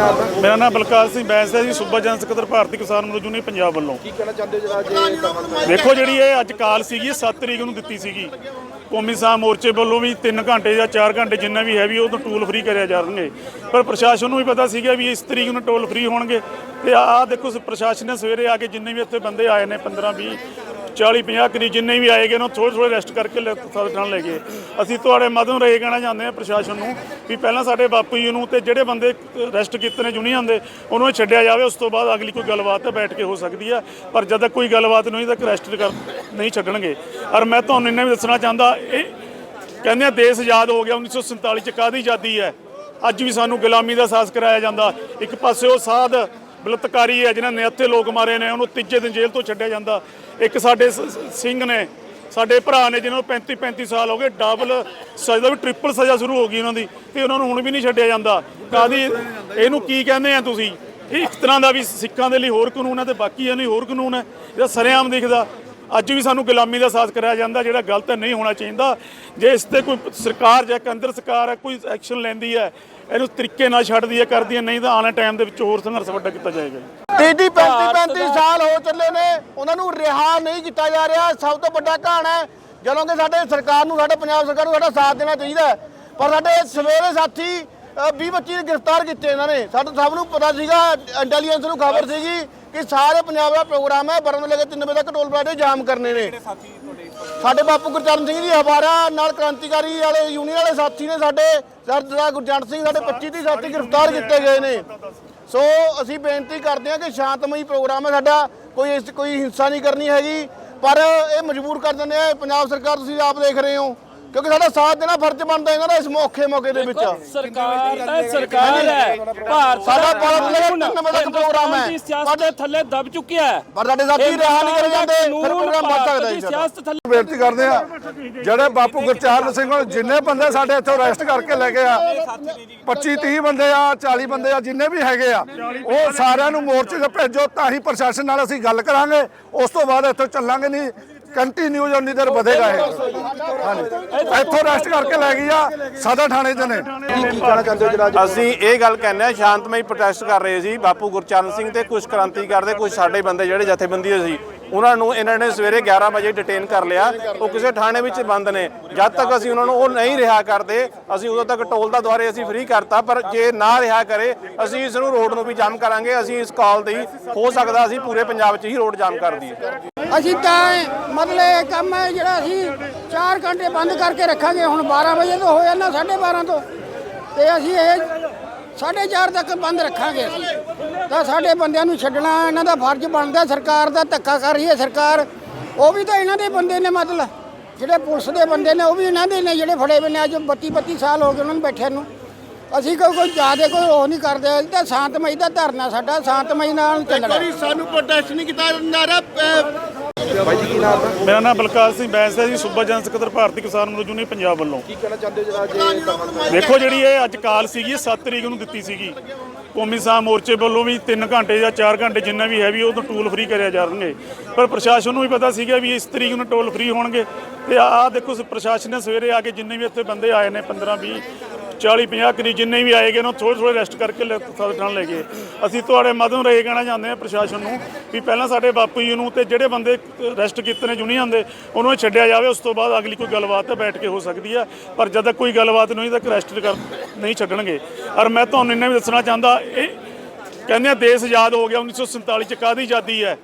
ਮੇਰਾ ਨਾਮ ਬਲਕਾਰ ਸਿੰਘ ਬੈਂਸ ਹੈ ਜੀ ਸੂਬਾ ਜਨ ਸਕੱਤਰ ਭਾਰਤੀ ਕਿਸਾਨ ਮਜ਼ਦੂਰ ਯੂਨੀਅਨ ਪੰਜਾਬ ਵੱਲੋਂ। ਕੀ ਕਹਿਣਾ ਚਾਹੁੰਦੇ ਜਿਹੜਾ ਜੇ? ਦੇਖੋ ਜਿਹੜੀ ਇਹ ਅੱਜ ਕਾਲ ਸੀਗੀ 7 ਤਰੀਕ ਨੂੰ ਦਿੱਤੀ ਸੀਗੀ। ਕੌਮੀ ਸਾਹ ਮੋਰਚੇ ਵੱਲੋਂ ਵੀ 3 ਘੰਟੇ ਜਾਂ 4 ਘੰਟੇ ਜਿੰਨਾ ਵੀ ਹੈ ਵੀ ਉਹ ਤੋਂ ਟੂਲ ਫ੍ਰੀ ਕਰਿਆ ਜਾਣਗੇ ਪਰ ਪ੍ਰਸ਼ਾਸਨ ਨੂੰ ਵੀ ਪਤਾ ਸੀਗਾ ਵੀ ਇਸ ਤਰੀਕ ਨੂੰ ਟੋਲ ਫ੍ਰੀ ਹੋਣਗੇ। ਤੇ ਆਹ ਦੇਖੋ ਪ੍ਰਸ਼ਾਸਨ ਨੇ ਸਵੇਰੇ ਆ ਕੇ ਜਿੰਨੇ ਵੀ ਇੱਥੇ ਬੰਦੇ ਆਏ ਨੇ 15 20 40 50 ਕਰੀਬ ਜਿੰਨੇ ਵੀ ਆਏਗੇ ਨਾ ਥੋੜੇ ਥੋੜੇ ਰੈਸਟ ਕਰਕੇ ਲੈ- ਸਾਡੇ ਨਾਲ ਲੈ ਗਏ ਅਸੀਂ ਤੁਹਾਡੇ ਮਾਧਿਅਮ ਰਾਹੀਂ ਕਹਿਣਾ ਚਾਹੁੰਦੇ ਹਾਂ ਪ੍ਰਸ਼ਾਸਨ ਨੂੰ ਵੀ ਪਹਿਲਾਂ ਸਾਡੇ ਬਾਪੂ ਜੀ ਨੂੰ ਤੇ ਜਿਹੜੇ ਬੰਦੇ ਰੈਸਟ ਕੀਤੇ ਨੇ ਯੂਨੀਅਨ ਦੇ, ਉਹਨਾਂ ਨੂੰ ਛੱਡਿਆ ਜਾਵੇ, ਉਸ ਤੋਂ ਬਾਅਦ ਅਗਲੀ ਕੋਈ ਗੱਲਬਾਤ ਹੈ ਬੈਠ ਕੇ ਹੋ ਸਕਦੀ ਹੈ ਪਰ ਜਦ ਤੱਕ ਕੋਈ ਗੱਲਬਾਤ ਨਹੀਂ ਤੱਕ ਰੈਸਟ ਕਰ ਨਹੀਂ ਛੱਡਣਗੇ। ਔਰ ਮੈਂ ਤੁਹਾਨੂੰ ਇੰਨਾ ਵੀ ਦੱਸਣਾ ਚਾਹੁੰਦਾ, ਇਹ ਕਹਿੰਦੇ ਆ ਦੇਸ਼ ਆਜ਼ਾਦ ਹੋ ਗਿਆ 1947 ਚ ਕਾਦੀ ਆਜ਼ਾਦੀ ਹੈ? ਅੱਜ ਵੀ ਸਾਨੂੰ ਗੁਲਾਮੀ ਦਾ ਅਹਿਸਾਸ ਕਰਾਇਆ ਜਾਂਦਾ। ਇੱਕ ਪਾਸੇ ਉਹ ਸਾਧ ਬਲਤਕਾਰੀ ਹੈ, ਜਿਨ੍ਹਾਂ ਨੇ ਇੱਥੇ ਲੋਕ ਮਾਰੇ ਨੇ, ਉਹਨੂੰ ਤੀਜੇ ਦਿਨ ਜੇਲ੍ਹ ਤੋਂ ਛੱਡਿਆ ਜਾਂਦਾ। ਇੱਕ ਸਾਡੇ ਸ- ਸਿੰਘ ਨੇ, ਸਾਡੇ ਭਰਾ ਨੇ, ਜਿਹਨਾਂ ਨੂੰ 35 35 ਸਾਲ ਹੋ ਗਏ, ਡਬਲ ਸਜ਼ਾ, ਵੀ ਟ੍ਰਿਪਲ ਸਜ਼ਾ ਸ਼ੁਰੂ ਹੋ ਗਈ ਉਹਨਾਂ ਦੀ, ਤੇ ਉਹਨਾਂ ਨੂੰ ਹੁਣ ਵੀ ਨਹੀਂ ਛੱਡਿਆ ਜਾਂਦਾ। ਕਾਦੀ ਇਹਨੂੰ ਕੀ ਕਹਿੰਦੇ ਆ ਤੁਸੀਂ? ਇਹ ਇੱਕ ਤਰ੍ਹਾਂ ਦਾ ਵੀ ਸਿੱਖਾਂ ਦੇ ਲਈ ਹੋਰ ਕਾਨੂੰਨ ਹੈ ਤੇ ਬਾਕੀ ਲਈ ਹੋਰ ਕਾਨੂੰਨ ਹੈ। ਇਹਦਾ ਸਰਿਆਮ ਦਿਖਦਾ। ਅੱਜ ਵੀ ਸਾਨੂੰ ਗੁਲਾਮੀ ਦਾ ਅਹਿਸਾਸ ਕਰਾਇਆ ਜਾਂਦਾ ਜਿਹੜਾ ਗਲਤ ਨਹੀਂ ਹੋਣਾ ਚਾਹੀਦਾ। ਜੇ ਇਸ ਤੇ ਕੋਈ ਸਰਕਾਰ ਜਾਂ ਕੇਂਦਰ ਸਰਕਾਰ ਹੈ ਕੋਈ ਐਕਸ਼ਨ ਲੈਂਦੀ ਹੈ ਇਹਨੂੰ ਤਰੀਕੇ ਨਾਲ ਛੱਡਦੀ ਹੈ ਕਰਦੀ ਹੈ ਨਹੀਂ ਤਾਂ ਆਉਣ ਟਾਈਮ ਦੇ ਵਿੱਚ ਹੋਰ ਸੰਘਰਸ਼ ਵੱਡਾ ਕੀਤਾ ਜਾਏਗਾ ਤੀਹ 35 35 ਸਾਲ ਹੋ ਚੱਲੇ ਨੇ ਉਹਨਾਂ ਨੂੰ ਰਿਹਾ ਨਹੀਂ ਕੀਤਾ ਜਾ ਰਿਹਾ ਸਭ ਤੋਂ ਵੱਡਾ ਕਹਾਣਾ ਹੈ। ਜਦੋਂ ਕਿ ਸਾਡੇ ਸਰਕਾਰ ਨੂੰ ਸਾਡੇ ਪੰਜਾਬ ਸਰਕਾਰ ਨੂੰ ਸਾਡਾ ਸਾਥ ਦੇਣਾ ਚਾਹੀਦਾ ਹੈ। ਪਰ ਸਾਡੇ ਸਵੇਰੇ ਸਾਥੀ 20 25 ਨੂੰ ਗ੍ਰਿਫਤਾਰ ਕੀਤੇ ਇਹਨਾਂ ਨੇ। ਸਾਨੂੰ ਸਭ ਨੂੰ ਪਤਾ ਸੀਗਾ ਇੰਟੈਲੀਜੈਂਸ ਨੂੰ ਖਬਰ ਸੀਗੀ। ਕਿ ਸਾਰੇ ਪੰਜਾਬ ਦਾ ਪ੍ਰੋਗਰਾਮ ਹੈ ਬਰਨ ਤੋਂ ਲੈ ਕੇ 3 ਵਜੇ ਤੱਕ ਟੋਲ ਪਲਾਜ਼ੇ ਜਾਮ ਕਰਨੇ ਨੇ। ਸਾਡੇ ਬਾਪੂ ਗੁਰਚਰਨ ਸਿੰਘ ਜੀ ਹਵਾਰਾ ਨਾਲ ਕ੍ਰਾਂਤੀਕਾਰੀ ਵਾਲੇ ਯੂਨੀਅਨ ਵਾਲੇ ਸਾਥੀ ਨੇ ਸਾਡੇ ਸਰਦਾਰ ਗੁਰਜੰਟ ਸਿੰਘ ਸਾਡੇ 25 ਦੀ ਸਾਥੀ ਗ੍ਰਿਫਤਾਰ ਕੀਤੇ ਗਏ ਨੇ। ਸੋ ਅਸੀਂ ਬੇਨਤੀ ਕਰਦੇ ਹਾਂ ਕਿ ਸ਼ਾਂਤਮਈ ਪ੍ਰੋਗਰਾਮ ਹੈ ਸਾਡਾ ਕੋਈ ਇਸ ਕੋਈ ਹਿੰਸਾ ਨਹੀਂ ਕਰਨੀ ਹੈਗੀ। ਪਰ ਇਹ ਮਜਬੂਰ ਕਰ ਦਿੰਦੇ ਆ ਪੰਜਾਬ ਸਰਕਾਰ ਤੁਸੀਂ ਆਪ ਦੇਖ ਰਹੇ ਹੋ। ਕਿਉਂਕਿ ਸਾਡਾ ਸਾਥ ਦੇਣਾ ਫਰਜ਼ ਬਣਦਾ ਇਹਨਾਂ ਦਾ ਇਸ ਔਖੇ ਮੌਕੇ ਦੇ ਵਿੱਚ। ਸਰਕਾਰ ਤਾਂ ਸਰਕਾਰ ਹੈ। ਭਾਰਤ ਸਾਡਾ ਦਾ ਭਾਰਤ ਦਾ ਪ੍ਰੋਗਰਾਮ ਹੈ। ਦੇ ਥੱਲੇ ਦਬ ਚੁੱਕਿਆ ਹੈ। ਪਰ ਸਾਡੇ ਸਾਥੀ ਰਿਹਾ ਨਹੀਂ ਕਰੇ ਜਾਂਦੇ ਫਿਰ ਪ੍ਰੋਗਰਾਮ ਵੱਧ ਸਕਦਾ ਜੀ ਸਾਡਾ। ਸਿਆਸਤ ਥੱਲੇ ਬੇਨਤੀ ਕਰਦੇ ਆ ਜਿਹੜੇ ਬਾਪੂ ਗੁਰਚਰਨ ਸਿੰਘ ਨੂੰ ਜਿੰਨੇ ਬੰਦੇ ਸਾਡੇ ਇੱਥੋਂ ਅਰੈਸਟ ਕਰਕੇ ਲੈ ਗਏ ਆ 25 30 ਬੰਦੇ ਆ 40 ਬੰਦੇ ਆ ਜਿੰਨੇ ਵੀ ਹੈਗੇ ਆ ਉਹ ਸਾਰਿਆਂ ਨੂੰ ਮੋਰਚੇ 'ਤੇ ਭੇਜੋ ਤਾਂ ਹੀ ਪ੍ਰਸ਼ਾਸਨ ਨਾਲ ਅਸੀਂ ਗੱਲ ਕਰਾਂਗੇ ਉਸ ਤੋਂ ਬਾਅਦ ਇੱਥੋਂ ਚੱਲਾਂਗੇ ਨਹੀਂ। ਕੰਟੀਨਿਊ ਉਨੀ ਦੇਰ ਵਧੇਗਾ ਇਹ। ਹਾਂਜੀ। ਇੱਥੋਂ ਰੈਸਟ ਕਰਕੇ ਲੈ ਗਈ ਆ ਸਦਰ ਥਾਣੇ 'ਚ ਨੇ। ਕੀ ਕਹਿਣਾ ਚਾਹੁੰਦੇ ਹੋ ਜਿਹੜਾ ਅਸੀਂ ਇਹ ਗੱਲ ਕਹਿੰਦੇ ਆ ਸ਼ਾਂਤਮਈ ਪ੍ਰੋਟੈਸਟ ਕਰ ਰਹੇ ਸੀ। ਬਾਪੂ ਗੁਰਚਰਨ ਸਿੰਘ ਤੇ ਕੁਝ ਕ੍ਰਾਂਤੀਕਾਰ ਦੇ ਕੁਝ ਸਾਡੇ ਬੰਦੇ ਜਿਹੜੇ ਜਥੇਬੰਦੀ ਸੀ ਉਹਨਾਂ ਨੂੰ ਇਹਨਾਂ ਨੇ ਸਵੇਰੇ 11 ਵਜੇ ਡਿਟੇਨ ਕਰ ਲਿਆ। ਉਹ ਕਿਸੇ ਥਾਣੇ ਵਿੱਚ ਬੰਦ ਨੇ। ਜਦ ਤੱਕ ਅਸੀਂ ਉਹਨਾਂ ਨੂੰ ਉਹ ਨਹੀਂ ਰਿਹਾ ਕਰਦੇ, ਅਸੀਂ ਉਦੋਂ ਤੱਕ ਟੋਲ ਦਾ ਦੁਆਰੇ ਅਸੀਂ ਫ੍ਰੀ ਕਰਤਾ, ਪਰ ਜੇ ਨਾ ਰਿਹਾ ਕਰੇ, ਅਸੀਂ ਇਸ ਨੂੰ ਰੋਡ ਨੂੰ ਵੀ ਜਾਮ ਕਰਾਂਗੇ। ਅਸੀਂ ਇਸ ਕਾਲ ਤੇ ਹੋ ਸਕਦਾ ਅਸੀਂ ਪੂਰੇ ਪੰਜਾਬ 'ਚ ਹੀ ਰੋਡ ਜਾਮ ਕਰ ਦਈਏ। ਅਸੀਂ ਤਾਂ ਮਤਲਬ ਇਹ ਕੰਮ ਹੈ ਜਿਹੜਾ ਅਸੀਂ 4 ਘੰਟੇ ਬੰਦ ਕਰਕੇ ਰੱਖਾਂਗੇ। ਹੁਣ 12 ਵਜੇ ਤੋਂ ਹੋ ਜਾਣਾ 12:30 ਤੋਂ। ਤੇ ਅਸੀਂ ਇਹ 4:30 ਤੱਕ ਬੰਦ ਰੱਖਾਂਗੇ। ਤਾਂ ਸਾਡੇ ਬੰਦਿਆਂ ਨੂੰ ਛੱਡਣਾ, ਇਹਨਾਂ ਦਾ ਫਰਜ਼ ਬਣਦਾ, ਸਰਕਾਰ ਦਾ ਧੱਕਾ ਕਰ ਰਹੀ ਹੈ ਸਰਕਾਰ। ਉਹ ਵੀ ਤਾਂ ਇਹਨਾਂ ਦੇ ਬੰਦੇ ਨੇ ਮਤਲਬ। ਜਿਹੜੇ ਪੁਲਿਸ ਦੇ ਬੰਦੇ ਨੇ, ਉਹ ਵੀ ਇਹਨਾਂ ਦੇ ਨੇ, ਜਿਹੜੇ ਫੜੇ ਹੋਏ ਨੇ। ਅੱਜ 32 32 ਸਾਲ ਹੋ ਗਏ ਉਹਨਾਂ ਨੂੰ ਬੈਠਿਆਂ ਨੂੰ। ਅਸੀਂ ਕੋਈ ਕੋਈ ਜ਼ਿਆਦਾ ਕੋਈ ਉਹ ਨਹੀਂ ਕਰਦੇ। ਅਸੀਂ ਤਾਂ ਸ਼ਾਂਤਮਈ ਦਾ ਧਰਨਾ ਸਾਡਾ ਸ਼ਾਂਤਮਈ ਨਾਲ ਚੱਲਣਾ। ਸਾਨੂੰ ਪ੍ਰੋਟੈਸਟ ਨਹੀਂ ਕੀਤਾ ਜਾ ਰਿਹਾ ਬਾਈ ਜੀ ਕੀ ਨਾਮ ਹੈ? ਮੇਰਾ ਨਾਮ ਬਲਕਾਰ ਸਿੰਘ ਬੈਂਸ ਹੈ ਜੀ ਸੂਬਾ ਜਨ ਸਕੱਤਰ ਭਾਰਤੀ ਕਿਸਾਨ ਮਜ਼ਦੂਰ ਪੰਜਾਬ ਵੱਲੋਂ। ਕੀ ਕਹਿਣਾ ਚਾਹੁੰਦੇ ਹੋ ਜਿਹੜਾ ਧਰਨਾ ਦੇਖੋ ਜਿਹੜੀ ਇਹ ਅੱਜ ਕਾਲ ਸੀਗੀ 7 ਤਰੀਕ ਨੂੰ ਦਿੱਤੀ ਸੀਗੀ। ਕੌਮੀ ਸਾਹ ਮੋਰਚੇ ਵੱਲੋਂ ਵੀ 3 ਘੰਟੇ ਜਾਂ 4 ਘੰਟੇ ਜਿੰਨਾ ਵੀ ਹੈ ਵੀ ਉਹ ਤੋਂ ਟੂਲ ਫ੍ਰੀ ਕਰਿਆ ਜਾਣਗੇ ਪਰ ਪ੍ਰਸ਼ਾਸਨ ਨੂੰ ਵੀ ਪਤਾ ਸੀਗਾ ਵੀ ਇਸ ਤਰੀਕ ਨੂੰ ਟੋਲ ਫ੍ਰੀ ਹੋਣਗੇ। ਤੇ ਆਹ ਦੇਖੋ ਪ੍ਰਸ਼ਾਸਨ ਨੇ ਸਵੇਰੇ ਆ ਕੇ ਜਿੰਨੇ ਵੀ ਇੱਥੇ ਬੰਦੇ ਆਏ ਨੇ 15 20 40 50 ਕਰੀਬ ਜਿੰਨੇ ਵੀ ਆਏਗੇ ਨਾ ਥੋੜੇ ਥੋੜੇ ਰੈਸਟ ਕਰਕੇ ਲੈ- ਸਾਡੇ ਨਾਲ ਲੈ ਗਏ। ਅਸੀਂ ਤੁਹਾਡੇ ਮਾਧਿਅਮ ਰਾਹੀਂ ਕਹਿਣਾ ਚਾਹੁੰਦੇ ਹਾਂ ਪ੍ਰਸ਼ਾਸਨ ਨੂੰ ਵੀ ਪਹਿਲਾਂ ਸਾਡੇ ਬਾਪੂ ਜੀ ਨੂੰ ਤੇ ਜਿਹੜੇ ਬੰਦੇ ਰੈਸਟ ਕੀਤੇ ਨੇ ਯੂਨੀਅਨ ਦੇ, ਉਹਨਾਂ ਨੂੰ ਛੱਡਿਆ ਜਾਵੇ, ਉਸ ਤੋਂ ਬਾਅਦ ਅਗਲੀ ਕੋਈ ਗੱਲਬਾਤ ਤਾਂ ਬੈਠ ਕੇ ਹੋ ਸਕਦੀ ਹੈ। ਪਰ ਜਦ ਤੱਕ ਕੋਈ ਗੱਲਬਾਤ ਨਹੀਂ ਤੱਕ ਰੈਸਟ ਕਰ ਨਹੀਂ ਛੱਡਣਗੇ। ਔਰ ਮੈਂ ਤੁਹਾਨੂੰ ਇੰਨਾ ਵੀ ਦੱਸਣਾ ਚਾਹੁੰਦਾ, ਇਹ ਕਹਿੰਦੇ ਆ ਦੇਸ਼ ਆਜ਼ਾਦ ਹੋ ਗਿਆ 1947 ਚ ਕਾਦੀ ਆਜ਼ਾਦੀ ਹੈ?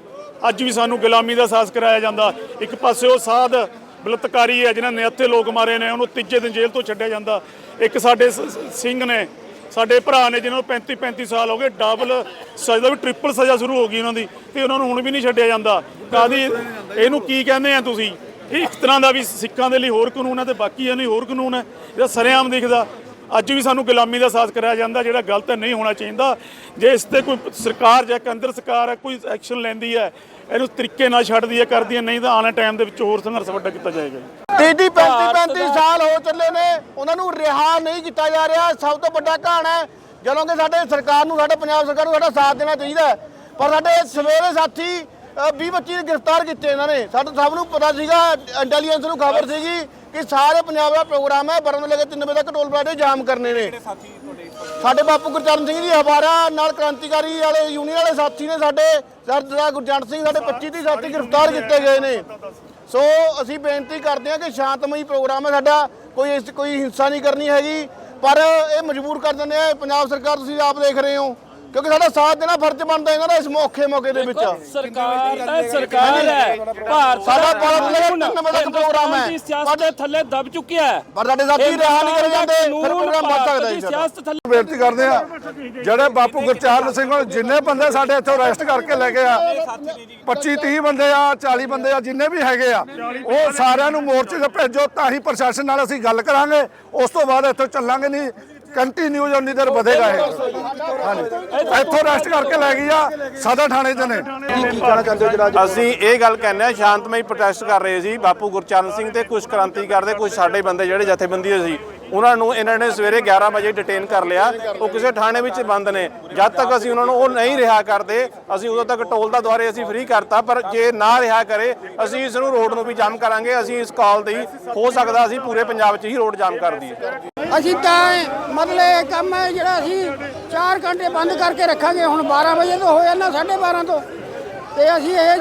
ਅੱਜ ਵੀ ਸਾਨੂੰ ਗੁਲਾਮੀ ਦਾ ਅਹਿਸਾਸ ਕਰਾਇਆ ਜਾਂਦਾ। ਇੱਕ ਪਾਸੇ ਉਹ ਸਾਧ ਬਲਤਕਾਰੀ ਹੈ, ਜਿਨ੍ਹਾਂ ਨੇ ਇੱਥੇ ਲੋਕ ਮਾਰੇ ਨੇ, ਉਹਨੂੰ ਤੀਜੇ ਦਿਨ ਜੇਲ੍ਹ ਤੋਂ ਛੱਡਿਆ ਜਾਂਦਾ। ਇੱਕ ਸਾਡੇ ਸ- ਸਿੰਘ ਨੇ, ਸਾਡੇ ਭਰਾ ਨੇ ਜਿਨ੍ਹਾਂ ਨੂੰ 35 35 ਸਾਲ ਹੋ ਗਏ, ਡਬਲ ਸਜ਼ਾ ਵੀ ਟ੍ਰਿਪਲ ਸਜ਼ਾ ਸ਼ੁਰੂ ਹੋ ਗਈ ਉਹਨਾਂ ਦੀ, ਤੇ ਉਹਨਾਂ ਨੂੰ ਹੁਣ ਵੀ ਨਹੀਂ ਛੱਡਿਆ ਜਾਂਦਾ। ਕਾਦੀ, ਇਹਨੂੰ ਕੀ ਕਹਿੰਦੇ ਆ ਤੁਸੀਂ? ਇਹ ਇੱਕ ਤਰ੍ਹਾਂ ਦਾ ਵੀ ਸਿੱਖਾਂ ਦੇ ਲਈ ਹੋਰ ਕਾਨੂੰਨ ਹੈ ਤੇ ਬਾਕੀ ਲਈ ਹੋਰ ਕਾਨੂੰਨ ਹੈ ਜਿਹੜਾ ਸਰਿਆਮ ਦਿਖਦਾ। ਅੱਜ ਵੀ ਸਾਨੂੰ ਗੁਲਾਮੀ ਦਾ ਸਾਥ ਕਰਾਇਆ ਜਾਂਦਾ, ਜਿਹੜਾ ਗਲਤ ਨਹੀਂ ਹੋਣਾ ਚਾਹੀਦਾ। ਜੇ ਇਸ ਤੇ ਕੋਈ ਸਰਕਾਰ ਜਾਂ ਕੇਂਦਰ ਸਰਕਾਰ ਹੈ ਕੋਈ ਐਕਸ਼ਨ ਲੈਂਦੀ ਹੈ ਇਹਨੂੰ ਤਰੀਕੇ ਨਾਲ ਛੱਡਦੀ ਹੈ ਕਰਦੀ ਹੈ ਨਹੀਂ ਤਾਂ ਆਉਣ ਵਾਲੇ ਟਾਈਮ ਦੇ ਵਿੱਚ ਹੋਰ ਸੰਘਰਸ਼ ਵੱਡਾ ਕੀਤਾ ਜਾਏਗਾ ਤੀਹ 35 35 ਸਾਲ ਹੋ ਚੱਲੇ ਨੇ। ਉਹਨਾਂ ਨੂੰ ਰਿਹਾ ਨਹੀਂ ਕੀਤਾ ਜਾ ਰਿਹਾ। ਸਭ ਤੋਂ ਵੱਡਾ ਕਹਾਣਾ ਹੈ। ਜਦੋਂ ਕਿ ਸਾਡੇ ਸਰਕਾਰ ਨੂੰ ਸਾਡੇ ਪੰਜਾਬ ਸਰਕਾਰ ਨੂੰ ਸਾਡਾ ਸਾਥ ਦੇਣਾ ਚਾਹੀਦਾ। ਪਰ ਸਾਡੇ ਸਵੇਰੇ ਸਾਥੀ 20 25 ਨੂੰ ਗ੍ਰਿਫਤਾਰ ਕੀਤੇ ਇਹਨਾਂ ਨੇ। ਸਾਨੂੰ ਸਭ ਨੂੰ ਪਤਾ ਸੀਗਾ ਇੰਟੈਲੀਜੈਂਸ ਨੂੰ ਖਬਰ ਸੀਗੀ। ਕਿ ਸਾਰੇ ਪੰਜਾਬ ਦਾ ਪ੍ਰੋਗਰਾਮ ਹੈ ਬਰਨ ਤੋਂ ਲੈ ਕੇ 3 ਵਜੇ ਤੱਕ ਟੋਲ ਪਲਾਜ਼ੇ ਜਾਮ ਕਰਨੇ ਨੇ। ਸਾਡੇ ਬਾਪੂ ਗੁਰਚਰਨ ਸਿੰਘ ਜੀ ਹਵਾਰਾ ਨਾਲ ਕ੍ਰਾਂਤੀਕਾਰੀ ਵਾਲੇ ਯੂਨੀਅਨ ਵਾਲੇ ਸਾਥੀ ਨੇ ਸਾਡੇ ਸਰਦਾਰ ਗੁਰਜੰਟ ਸਿੰਘ ਸਾਡੇ 25 ਦੀ ਸਾਥੀ ਗ੍ਰਿਫਤਾਰ ਕੀਤੇ ਗਏ ਨੇ। ਸੋ ਅਸੀਂ ਬੇਨਤੀ ਕਰਦੇ ਹਾਂ ਕਿ ਸ਼ਾਂਤਮਈ ਪ੍ਰੋਗਰਾਮ ਹੈ ਸਾਡਾ ਕੋਈ ਇਸ ਕੋਈ ਹਿੰਸਾ ਨਹੀਂ ਕਰਨੀ ਹੈਗੀ। ਪਰ ਇਹ ਮਜਬੂਰ ਕਰ ਦਿੰਦੇ ਆ ਪੰਜਾਬ ਸਰਕਾਰ ਤੁਸੀਂ ਆਪ ਦੇਖ ਰਹੇ ਹੋ। ਕਿਉਂਕਿ ਸਾਡਾ ਸਾਥ ਦੇਣਾ ਫਰਜ਼ ਬਣਦਾ ਇਹਨਾਂ ਦਾ ਇਸ ਔਖੇ ਮੌਕੇ ਦੇ ਵਿੱਚ। ਸਰਕਾਰ ਤਾਂ ਸਰਕਾਰ ਹੈ। ਭਾਰਤ ਸਾਡਾ ਦਾ ਭਾਰਤ ਦੇ ਪ੍ਰੋਗਰਾਮ ਹੈ। ਸਿਆਸਤ ਦੇ ਥੱਲੇ ਦਬ ਚੁੱਕਿਆ ਹੈ। ਪਰ ਸਾਡੇ ਸਾਥੀ ਰਿਹਾ ਨਹੀਂ ਕਰੇ ਜਾਂਦੇ। ਫਿਰ ਪ੍ਰੋਗਰਾਮ ਵੱਧ ਸਕਦਾ ਸਾਡਾ ਸਿਆਸਤ ਥੱਲੇ ਬੇਨਤੀ ਕਰਦੇ ਆ ਜਿਹੜੇ ਬਾਪੂ ਗੁਰਚਰਨ ਸਿੰਘ ਨੂੰ ਜਿੰਨੇ ਬੰਦੇ ਸਾਡੇ ਇੱਥੋਂ ਅਰੈਸਟ ਕਰਕੇ ਲੈ ਗਏ ਆ 25 30 ਬੰਦੇ ਆ 40 ਬੰਦੇ ਆ ਜਿੰਨੇ ਵੀ ਹੈਗੇ ਆ ਉਹ ਸਾਰਿਆਂ ਨੂੰ ਮੋਰਚੇ ਤੇ ਭੇਜੋ ਤਾਂ ਹੀ ਪ੍ਰਸ਼ਾਸਨ ਨਾਲ ਅਸੀਂ ਗੱਲ ਕਰਾਂਗੇ। ਉਸ ਤੋਂ ਬਾਅਦ ਇੱਥੋਂ ਚੱਲਾਂਗੇ ਨਹੀਂ। ਕੰਟੀਨਿਊ ਉਨੀ ਦੇਰ ਵਧੇਗਾ ਇਹ। ਹਾਂਜੀ। ਇੱਥੋਂ ਅਰੈਸਟ ਕਰਕੇ ਲੈ ਗਈ ਆ ਸਦਰ ਥਾਣੇ 'ਚ ਨੇ। ਅਸੀਂ ਇਹ ਗੱਲ ਕਹਿੰਦੇ ਆ ਸ਼ਾਂਤਮਈ ਪ੍ਰੋਟੈਸਟ ਕਰ ਰਹੇ ਸੀ। ਬਾਪੂ ਗੁਰਚਰਨ ਸਿੰਘ ਤੇ ਕੁਝ ਕ੍ਰਾਂਤੀਕਾਰ ਦੇ ਕੁਝ ਸਾਡੇ ਬੰਦੇ ਜਿਹੜੇ ਜਥੇਬੰਦੀ ਸੀ। ਉਹਨਾਂ ਨੂੰ ਇਹਨਾਂ ਨੇ ਸਵੇਰੇ 11 ਵਜੇ ਡਿਟੇਨ ਕਰ ਲਿਆ। ਉਹ ਕਿਸੇ ਥਾਣੇ ਵਿੱਚ ਬੰਦ ਨੇ। ਜਦ ਤੱਕ ਅਸੀਂ ਉਹਨਾਂ ਨੂੰ ਉਹ ਨਹੀਂ ਰਿਹਾ ਕਰਦੇ, ਅਸੀਂ ਉਦੋਂ ਤੱਕ ਟੋਲ ਦਾ ਦੁਆਰੇ ਅਸੀਂ ਫ੍ਰੀ ਕਰਤਾ, ਪਰ ਜੇ ਨਾ ਰਿਹਾ ਕਰੇ, ਅਸੀਂ ਇਸ ਨੂੰ ਰੋਡ ਨੂੰ ਵੀ ਜਾਮ ਕਰਾਂਗੇ। ਅਸੀਂ ਇਸ ਕਾਲ ਦੀ, ਹੋ ਸਕਦਾ ਅਸੀਂ ਪੂਰੇ ਪੰਜਾਬ 'ਚ ਹੀ ਰੋਡ ਜਾਮ ਕਰ ਦਈਏ। ਅਸੀਂ ਤਾਂ ਮਤਲਬ ਇਹ ਕੰਮ ਹੈ ਜਿਹੜਾ ਅਸੀਂ 4 ਘੰਟੇ ਬੰਦ ਕਰਕੇ ਰੱਖਾਂਗੇ। ਹੁਣ 12 ਵਜੇ ਤੋਂ ਹੋ ਜਾਣਾ 12:30 ਤੋਂ। ਤੇ ਅਸੀਂ ਇਹ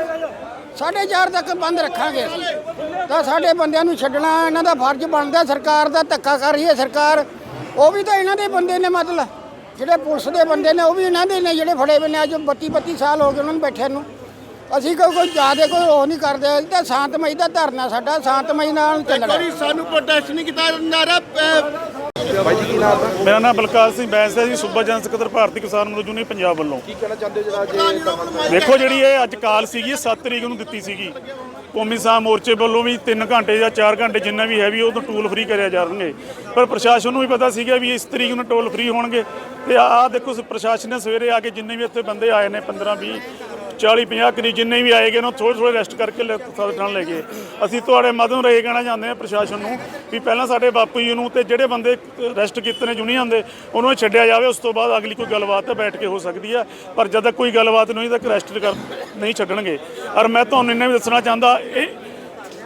4:30 ਤੱਕ ਬੰਦ ਰੱਖਾਂਗੇ। ਅਸੀਂ ਤਾਂ ਸਾਡੇ ਬੰਦਿਆਂ ਨੂੰ ਛੱਡਣਾ ਇਹਨਾਂ ਦਾ ਫਰਜ਼ ਬਣਦਾ ਸਰਕਾਰ ਦਾ ਧੱਕਾ ਕਰ ਰਹੀ ਹੈ ਸਰਕਾਰ। ਉਹ ਵੀ ਤਾਂ ਇਹਨਾਂ ਦੇ ਬੰਦੇ ਨੇ ਮਤਲਬ। ਜਿਹੜੇ ਪੁਲਿਸ ਦੇ ਬੰਦੇ ਨੇ ਉਹ ਵੀ ਇਹਨਾਂ ਦੇ ਨੇ ਜਿਹੜੇ ਫੜੇ ਹੋਏ ਨੇ ਅੱਜ 32 32 ਸਾਲ ਹੋ ਗਏ ਉਹਨਾਂ ਨੂੰ ਬੈਠਿਆਂ ਨੂੰ। ਅਸੀਂ ਕੋਈ ਕੋਈ ਜ਼ਿਆਦਾ ਕੋਈ ਉਹ ਨਹੀਂ ਕਰਦੇ ਅਸੀਂ ਤਾਂ ਸ਼ਾਂਤਮਈ ਦਾ ਧਰਨਾ ਸਾਡਾ ਸ਼ਾਂਤਮਈ ਨਾਲ ਚੱਲਣਾ। ਸਾਨੂੰ ਪ੍ਰੋਟੈਸਟ ਨਹੀਂ ਕੀਤਾ ਜਾ ਮੇਰਾ ਨਾਮ ਬਲਕਾਰ ਸਿੰਘ ਬੈਂਸ ਹੈ ਜੀ ਸੂਬਾ ਜਨ ਸਕੱਤਰ ਭਾਰਤੀ ਕਿਸਾਨ ਮਜ਼ਦੂਰ ਯੂਨੀਅਨ ਪੰਜਾਬ ਵੱਲੋਂ। ਕੀ ਕਹਿਣਾ ਚਾਹੁੰਦੇ ਜਿਹੜਾ ਵੇਖੋ ਜਿਹੜੀ ਇਹ ਅੱਜ ਕਾਲ ਸੀਗੀ ਇਹ 7 ਤਰੀਕ ਨੂੰ ਦਿੱਤੀ ਸੀਗੀ। ਕੌਮੀ ਸਾਹ ਮੋਰਚੇ ਵੱਲੋਂ ਵੀ 3 ਘੰਟੇ ਜਾਂ 4 ਘੰਟੇ ਜਿੰਨਾ ਵੀ ਹੈ ਵੀ ਉਹ ਤੋਂ ਟੂਲ ਫ੍ਰੀ ਕਰਿਆ ਜਾਣਗੇ ਪਰ ਪ੍ਰਸ਼ਾਸਨ ਨੂੰ ਵੀ ਪਤਾ ਸੀਗਾ ਵੀ ਇਸ ਤਰੀਕ ਨੂੰ ਟੋਲ ਫ੍ਰੀ ਹੋਣਗੇ। ਤੇ ਆਹ ਦੇਖੋ ਪ੍ਰਸ਼ਾਸਨ ਨੇ ਸਵੇਰੇ ਆ ਕੇ ਜਿੰਨੇ ਵੀ ਇੱਥੇ ਬੰਦੇ ਆਏ ਨੇ 15 20 40 50 ਕਰੀਬ ਜਿੰਨੇ ਵੀ ਆਏਗੇ ਉਹਨਾਂ ਥੋੜੇ ਥੋੜੇ ਰੈਸਟ ਕਰਕੇ ਸਾਡੇ ਨਾਲ ਲੈ ਗਏ ਅਸੀਂ ਤੁਹਾਡੇ ਮਾਧਿਅਮ ਰਾਹੀਂ ਕਹਿਣਾ ਚਾਹੁੰਦੇ ਹਾਂ ਪ੍ਰਸ਼ਾਸਨ ਨੂੰ ਵੀ ਪਹਿਲਾਂ ਸਾਡੇ ਬਾਪੂ ਜੀ ਨੂੰ ਤੇ ਜਿਹੜੇ ਬੰਦੇ ਰੈਸਟ ਕੀਤੇ ਨੇ ਯੂਨੀਅਨ ਦੇ, ਉਹਨਾਂ ਨੂੰ ਛੱਡਿਆ ਜਾਵੇ, ਉਸ ਤੋਂ ਬਾਅਦ ਅਗਲੀ ਕੋਈ ਗੱਲਬਾਤ ਤਾਂ ਬੈਠ ਕੇ ਹੋ ਸਕਦੀ ਹੈ ਪਰ ਜਦ ਤੱਕ ਕੋਈ ਗੱਲਬਾਤ ਨਹੀਂ ਤੱਕ ਰੈਸਟ ਕਰ ਨਹੀਂ ਛੱਡਣਗੇ। ਔਰ ਮੈਂ ਤੁਹਾਨੂੰ ਇੰਨਾ ਵੀ ਦੱਸਣਾ ਚਾਹੁੰਦਾ, ਇਹ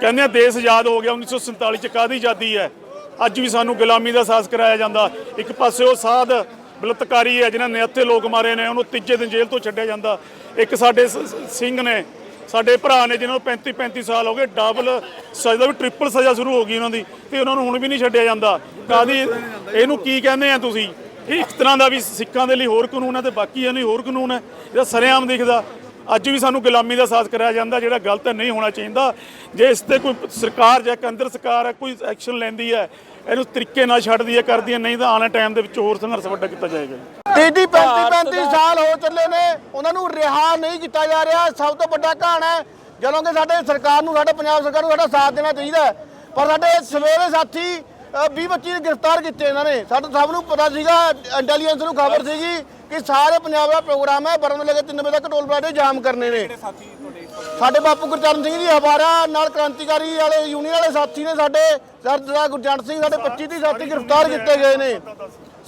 ਕਹਿੰਦੇ ਆ ਦੇਸ਼ ਆਜ਼ਾਦ ਹੋ ਗਿਆ 1947 ਚ ਕਾਦੀ ਆਜ਼ਾਦੀ ਹੈ? ਅੱਜ ਵੀ ਸਾਨੂੰ ਗੁਲਾਮੀ ਦਾ ਅਹਿਸਾਸ ਕਰਾਇਆ ਜਾਂਦਾ। ਇੱਕ ਪਾਸੇ ਉਹ ਸਾਧ ਬਲਤਕਾਰੀ ਹੈ, ਜਿਨ੍ਹਾਂ ਨੇ ਇੱਥੇ ਲੋਕ ਮਾਰੇ ਨੇ, ਉਹਨੂੰ ਤੀਜੇ ਦਿਨ ਜੇਲ੍ਹ ਤੋਂ ਛੱਡਿਆ ਜਾਂਦਾ। ਇੱਕ ਸਾਡੇ ਸ- ਸਿੰਘ ਨੇ, ਸਾਡੇ ਭਰਾ ਨੇ ਜਿਹਨਾਂ ਨੂੰ 35 35 ਸਾਲ ਹੋ ਗਏ, ਡਬਲ ਸਜ਼ਾ ਵੀ ਟ੍ਰਿਪਲ ਸਜ਼ਾ ਸ਼ੁਰੂ ਹੋ ਗਈ ਉਹਨਾਂ ਦੀ, ਤੇ ਉਹਨਾਂ ਨੂੰ ਹੁਣ ਵੀ ਨਹੀਂ ਛੱਡਿਆ ਜਾਂਦਾ। ਕਾਦੀ ਇਹਨੂੰ ਕੀ ਕਹਿੰਦੇ ਆ ਤੁਸੀਂ? ਇਹ ਇੱਕ ਤਰ੍ਹਾਂ ਦਾ ਵੀ ਸਿੱਖਾਂ ਦੇ ਲਈ ਹੋਰ ਕਾਨੂੰਨ ਹੈ ਤੇ ਬਾਕੀਆਂ ਲਈ ਹੋਰ ਕਾਨੂੰਨ ਹੈ, ਇਹਦਾ ਸਰਿਆਮ ਦਿਖਦਾ। ਅੱਜ ਵੀ ਸਾਨੂੰ ਗੁਲਾਮੀ ਦਾ ਅਹਿਸਾਸ ਕਰਾਇਆ ਜਾਂਦਾ ਜਿਹੜਾ ਗਲਤ ਨਹੀਂ ਹੋਣਾ ਚਾਹੀਦਾ। ਜੇ ਇਸ ਤੇ ਕੋਈ ਸਰਕਾਰ ਜਾਂ ਕੇਂਦਰ ਸਰਕਾਰ ਹੈ ਕੋਈ ਐਕਸ਼ਨ ਲੈਂਦੀ ਹੈ ਇਹਨੂੰ ਤਰੀਕੇ ਨਾਲ ਛੱਡਦੀ ਹੈ ਕਰਦੀ ਹੈ ਨਹੀਂ ਤਾਂ ਆਉਣ ਵਾਲੇ ਟਾਈਮ ਦੇ ਵਿੱਚ ਹੋਰ ਸੰਘਰਸ਼ ਵੱਡਾ ਕੀਤਾ ਜਾਏਗਾ ਤੀਹ 35 35 ਸਾਲ ਹੋ ਚੱਲੇ ਨੇ ਉਹਨਾਂ ਨੂੰ ਰਿਹਾ ਨਹੀਂ ਕੀਤਾ ਜਾ ਰਿਹਾ ਸਭ ਤੋਂ ਵੱਡਾ ਕਹਾਣਾ ਹੈ ਜਦੋਂ ਕਿ ਸਾਡੇ ਸਰਕਾਰ ਨੂੰ ਸਾਡੇ ਪੰਜਾਬ ਸਰਕਾਰ ਨੂੰ ਸਾਡਾ ਸਾਥ ਦੇਣਾ ਚਾਹੀਦਾ। ਪਰ ਸਾਡੇ ਸਵੇਰੇ ਸਾਥੀ 20 25 ਗ੍ਰਿਫਤਾਰ ਕੀਤੇ ਇਹਨਾਂ ਨੇ। ਸਾਨੂੰ ਸਭ ਨੂੰ ਪਤਾ ਸੀਗਾ ਇੰਟੈਲੀਜੈਂਸ ਨੂੰ ਖਬਰ ਸੀਗੀ ਕਿ ਸਾਰੇ ਪੰਜਾਬ ਦਾ ਪ੍ਰੋਗਰਾਮ ਹੈ ਬਰਨ ਤੋਂ ਲੈ ਕੇ 3 ਵਜੇ ਤੱਕ ਟੋਲ ਪਲਾਜ਼ੇ ਜਾਮ ਕਰਨੇ ਨੇ। ਸਾਡੇ ਬਾਪੂ ਗੁਰਚਰਨ ਸਿੰਘ ਜੀ ਹਵਾਰਾ ਨਾਲ ਕ੍ਰਾਂਤੀਕਾਰੀ ਵਾਲੇ ਯੂਨੀਅਨ ਵਾਲੇ ਸਾਥੀ ਨੇ ਸਾਡੇ ਸਰਦਾਰ ਗੁਰਜੰਟ ਸਿੰਘ ਸਾਡੇ 25 ਦੀ ਸਾਥੀ ਗ੍ਰਿਫਤਾਰ ਕੀਤੇ ਗਏ ਨੇ।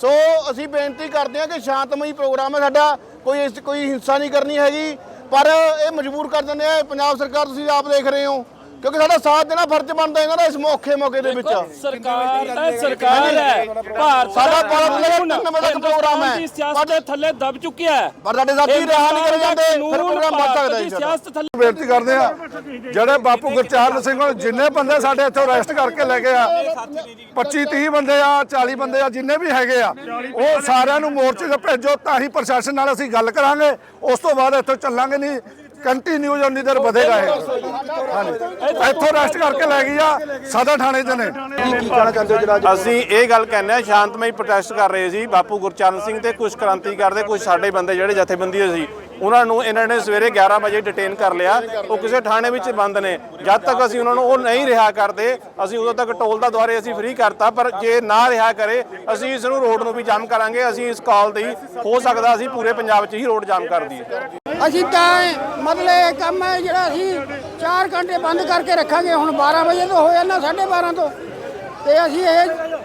ਸੋ ਅਸੀਂ ਬੇਨਤੀ ਕਰਦੇ ਹਾਂ ਕਿ ਸ਼ਾਂਤਮਈ ਪ੍ਰੋਗਰਾਮ ਹੈ ਸਾਡਾ ਕੋਈ ਇਸ ਕੋਈ ਹਿੰਸਾ ਨਹੀਂ ਕਰਨੀ ਹੈਗੀ ਪਰ ਇਹ ਮਜਬੂਰ ਕਰ ਦਿੰਦੇ ਆ ਪੰਜਾਬ ਸਰਕਾਰ ਤੁਸੀਂ ਆਪ ਦੇਖ ਰਹੇ ਹੋ। ਕਿਉਂਕਿ ਸਾਡਾ ਸਾਥ ਦੇਣਾ ਫਰਜ਼ ਬਣਦਾ ਇਹਨਾਂ ਦਾ ਇਸ ਔਖੇ ਮੌਕੇ ਦੇ ਵਿੱਚ। ਸਰਕਾਰ ਤਾਂ ਸਰਕਾਰ ਹੈ। ਭਾਰਤ ਸਾਡਾ ਦਾ ਭਾਰਤ ਦੇ ਪ੍ਰੋਗਰਾਮ ਹੈ। ਸਿਆਸਤ ਦੇ ਥੱਲੇ ਦਬ ਚੁੱਕਿਆ ਹੈ। ਪਰ ਸਾਡੇ ਸਾਥੀ ਰਿਹਾ ਨਹੀਂ ਕਰੇ ਜਾਂਦੇ। ਫਿਰ ਪ੍ਰੋਗਰਾਮ ਵੱਧ ਸਕਦਾ ਸਾਡਾ। ਸਿਆਸਤ ਥੱਲੇ ਬੇਨਤੀ ਕਰਦੇ ਆ ਜਿਹੜੇ ਬਾਪੂ ਗੁਰਚਰਨ ਸਿੰਘ ਨੂੰ ਜਿੰਨੇ ਬੰਦੇ ਸਾਡੇ ਇੱਥੋਂ ਅਰੈਸਟ ਕਰਕੇ ਲੈ ਗਏ ਆ 25 30 ਬੰਦੇ ਆ 40 ਬੰਦੇ ਆ ਜਿੰਨੇ ਵੀ ਹੈਗੇ ਆ ਉਹ ਸਾਰਿਆਂ ਨੂੰ ਮੋਰਚੇ ਤੇ ਭੇਜੋ ਤਾਂ ਹੀ ਪ੍ਰਸ਼ਾਸਨ ਨਾਲ ਅਸੀਂ ਗੱਲ ਕਰਾਂਗੇ। ਉਸ ਤੋਂ ਬਾਅਦ ਇੱਥੋਂ ਚੱਲਾਂਗੇ ਨਹੀਂ। ਕੰਟੀਨਿਊ ਉਨੀ ਦੇਰ ਵਧੇਗਾ ਇਹ। ਹਾਂਜੀ। ਇੱਥੋਂ ਅਰੈਸਟ ਕਰਕੇ ਲੈ ਗਈ ਆ ਸਦਰ ਥਾਣੇ 'ਚ ਨੇ ਅਸੀਂ ਇਹ ਗੱਲ ਕਹਿੰਦੇ ਆ, ਸ਼ਾਂਤਮਈ ਪ੍ਰੋਟੈਸਟ ਕਰ ਰਹੇ ਸੀ। ਬਾਪੂ ਗੁਰਚਰਨ ਸਿੰਘ ਤੇ ਕੁਝ ਕ੍ਰਾਂਤੀਕਾਰ ਦੇ ਕੁਝ ਸਾਡੇ ਬੰਦੇ ਜਿਹੜੇ ਜਥੇਬੰਦੀ ਸੀ। ਉਹਨਾਂ ਨੂੰ ਇਹਨਾਂ ਨੇ ਸਵੇਰੇ 11 ਵਜੇ ਡਿਟੇਨ ਕਰ ਲਿਆ। ਉਹ ਕਿਸੇ ਥਾਣੇ ਵਿੱਚ ਬੰਦ ਨੇ। ਜਦ ਤੱਕ ਅਸੀਂ ਉਹਨਾਂ ਨੂੰ ਉਹ ਨਹੀਂ ਰਿਹਾ ਕਰਦੇ, ਅਸੀਂ ਉਦੋਂ ਤੱਕ ਟੋਲ ਦਾ ਦੁਆਰੇ ਅਸੀਂ ਫ੍ਰੀ ਕਰਤਾ, ਪਰ ਜੇ ਨਾ ਰਿਹਾ ਕਰੇ, ਅਸੀਂ ਇਸ ਨੂੰ ਰੋਡ ਨੂੰ ਵੀ ਜਾਮ ਕਰਾਂਗੇ। ਅਸੀਂ ਇਸ ਕਾਲ ਦੀ ਹੋ ਸਕਦਾ ਅਸੀਂ ਪੂਰੇ ਪੰਜਾਬ 'ਚ ਹੀ ਰੋਡ ਜਾਮ ਕਰ ਦਈਏ। ਅਸੀਂ ਤਾਂ ਮਤਲਬ ਇਹ ਕੰਮ ਹੈ ਜਿਹੜਾ ਅਸੀਂ 4 ਘੰਟੇ ਬੰਦ ਕਰਕੇ ਰੱਖਾਂਗੇ। ਹੁਣ 12 ਵਜੇ ਤੋਂ ਹੋ ਜਾਣਾ 12:30 ਤੋਂ। ਤੇ ਅਸੀਂ ਇਹ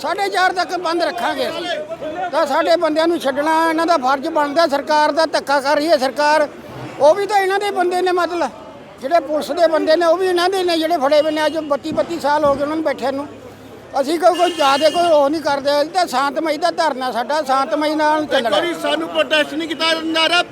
4:30 ਤੱਕ ਬੰਦ ਰੱਖਾਂਗੇ। ਤਾਂ ਸਾਡੇ ਬੰਦਿਆਂ ਨੂੰ ਛੱਡਣਾ, ਇਹਨਾਂ ਦਾ ਫਰਜ਼ ਬਣਦਾ, ਸਰਕਾਰ ਦਾ ਧੱਕਾ ਕਰ ਰਹੀ ਹੈ ਸਰਕਾਰ। ਉਹ ਵੀ ਤਾਂ ਇਹਨਾਂ ਦੇ ਬੰਦੇ ਨੇ ਮਤਲਬ। ਜਿਹੜੇ ਪੁਲਿਸ ਦੇ ਬੰਦੇ ਨੇ, ਉਹ ਵੀ ਇਹਨਾਂ ਦੇ ਨੇ, ਜਿਹੜੇ ਫੜੇ ਹੋਏ ਨੇ। ਅੱਜ 32 32 ਸਾਲ ਹੋ ਗਏ ਉਹਨਾਂ ਨੂੰ ਬੈਠੇ ਨੂੰ। ਅਸੀਂ ਕੋਈ ਕੋਈ ਜ਼ਿਆਦਾ ਕੋਈ ਉਹ ਨਹੀਂ ਕਰਦੇ। ਅਸੀਂ ਤਾਂ ਸ਼ਾਂਤਮਈ ਦਾ ਧਰਨਾ ਸਾਡਾ। ਸ਼ਾਂਤਮਈ ਨਾਲ ਚੱਲਣਾ। ਸਾਨੂੰ ਪ੍ਰੋਟੈਸਟ ਨਹੀਂ ਕੀਤਾ ਜਾ